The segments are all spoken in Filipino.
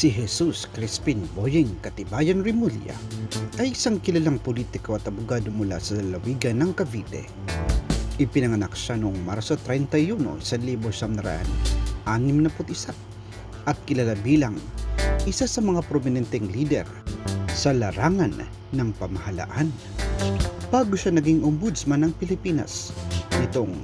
Si Jesus Crispin Boyeng Katibayan Rimulya ay isang kilalang politiko at abogado mula sa lalawigan ng Cavite. Ipinanganak siya noong Marso 31, 1961 at kilala bilang isa sa mga prominenteng leader sa larangan ng pamahalaan. Bago siya naging ombudsman ng Pilipinas nitong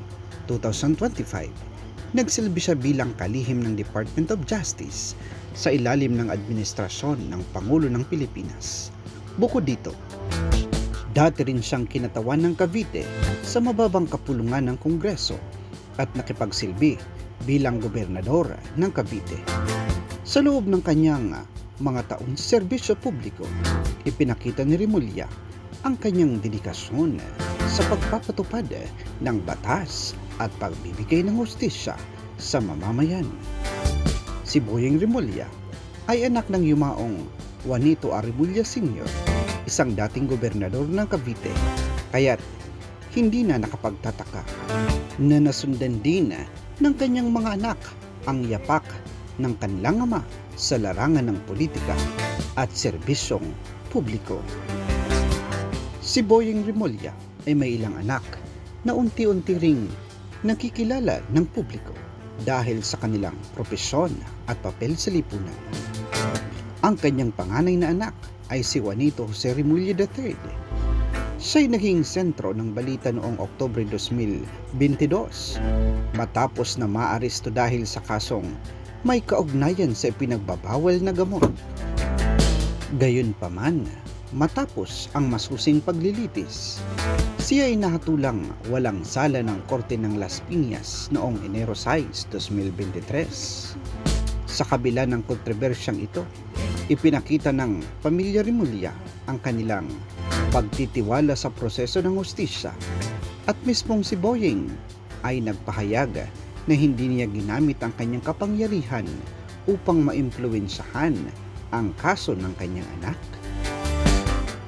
2025, nagsilbi siya bilang kalihim ng Department of Justice sa ilalim ng administrasyon ng Pangulo ng Pilipinas. Bukod dito, dati rin siyang kinatawan ng Cavite sa mababang kapulungan ng Kongreso at nakipagsilbi bilang gobernador ng Cavite. Sa loob ng kanyang mga taon serbisyo publiko, ipinakita ni Rimulya ang kanyang dedikasyon sa pagpapatupad ng batas at pagbibigay ng hustisya sa mamamayan. Si Boyeng Rimulya ay anak ng yumaong Juanito A. Rimulya Sr., isang dating gobernador ng Cavite, kaya't hindi na nakapagtataka na nasundan din ng kanyang mga anak ang yapak ng kanilang ama sa larangan ng politika at serbisyong publiko. Si Boyeng Rimulya ay may ilang anak na unti-unti ring nakikilala ng publiko dahil sa kanilang propesyon at papel sa lipunan. Ang kanyang panganay na anak ay si Juanito Jose Rimulya III. Siya'y naging sentro ng balita noong Oktobre 2022 matapos na maaresto dahil sa kasong may kaugnayan sa ipinagbabawal na gamot. Gayunpaman, matapos ang masusing paglilitis, siya ay nahatulang walang sala ng Korte ng Las Piñas noong Enero 6, 2023. Sa kabila ng kontrobersyang ito, ipinakita ng pamilya Rimulya ang kanilang pagtitiwala sa proseso ng hustisya at mismong si Boyeng ay nagpahayag na hindi niya ginamit ang kanyang kapangyarihan upang maimpluwensyahan ang kaso ng kanyang anak.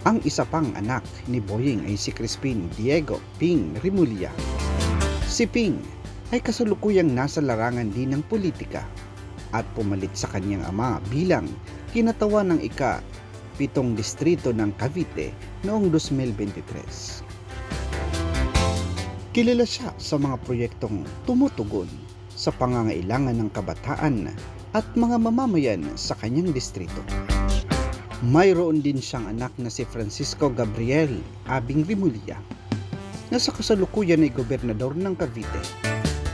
Ang isa pang anak ni Boyeng ay si Crispin Diego Ping Rimulya. Si Ping ay kasalukuyang nasa larangan din ng politika at pumalit sa kanyang ama bilang kinatawan ng ika pitong distrito ng Cavite noong 2023. Kilala siya sa mga proyektong tumutugon sa pangangailangan ng kabataan at mga mamamayan sa kanyang distrito. Mayroon din siyang anak na si Francisco Gabriel Abing Rimulya na sa kasalukuyan ay gobernador ng Cavite.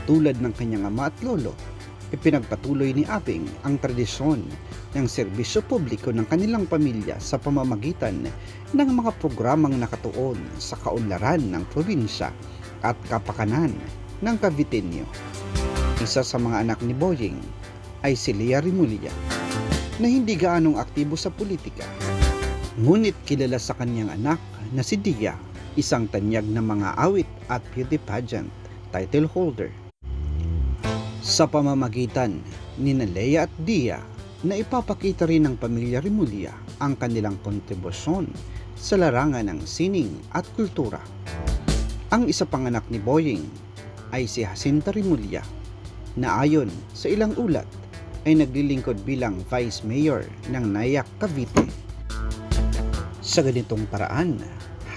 Tulad ng kanyang ama at lolo, ipinagpatuloy ni Abing ang tradisyon ng serbisyo publiko ng kanilang pamilya sa pamamagitan ng mga programang nakatuon sa kaunlaran ng probinsya at kapakanan ng Caviteño. Isa sa mga anak ni Boyeng ay si Lea Rimulya na hindi gaanong aktibo sa politika. Ngunit kilala sa kanyang anak na si Dia, isang tanyag na mga awit at beauty pageant title holder. Sa pamamagitan ni Lea at Dia na ipapakita rin ng pamilya Rimulya ang kanilang kontribusyon sa larangan ng sining at kultura. Ang isa pang anak ni Boyeng ay si Jacinta Rimulya na ayon sa ilang ulat ay naglilingkod bilang Vice Mayor ng Nayak, Cavite. Sa ganitong paraan,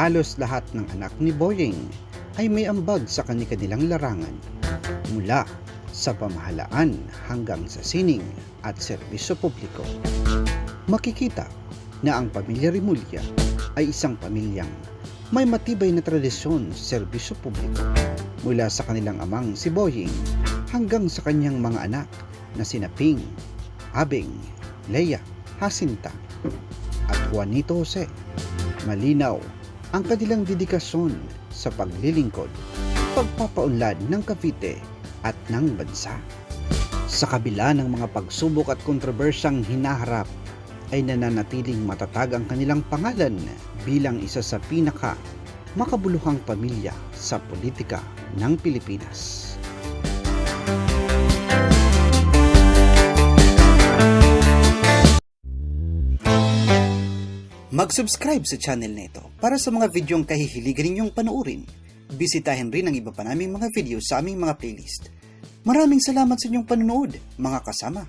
halos lahat ng anak ni Boyeng ay may ambag sa kanilang larangan mula sa pamahalaan hanggang sa sining at serbisyo publiko. Makikita na ang pamilya Rimulya ay isang pamilyang may matibay na tradisyon sa serbisyo publiko mula sa kanilang amang si Boying hanggang sa kanyang mga anak na sina Ping, Abing, Leia, Jacinta at Juanito Jose. Malinaw ang kanilang dedikasyon sa paglilingkod, pagpapaunlad ng Cavite at ng bansa. Sa kabila ng mga pagsubok at kontrobersyang hinaharap, ay nananatiling matatag ang kanilang pangalan bilang isa sa pinaka makabuluhang pamilya sa politika ng Pilipinas. Mag-subscribe sa channel na ito para sa mga videong kahihiligan ninyong panoorin. Bisitahin rin ang iba pa naming mga video sa aming mga playlist. Maraming salamat sa inyong panonood, mga kasama.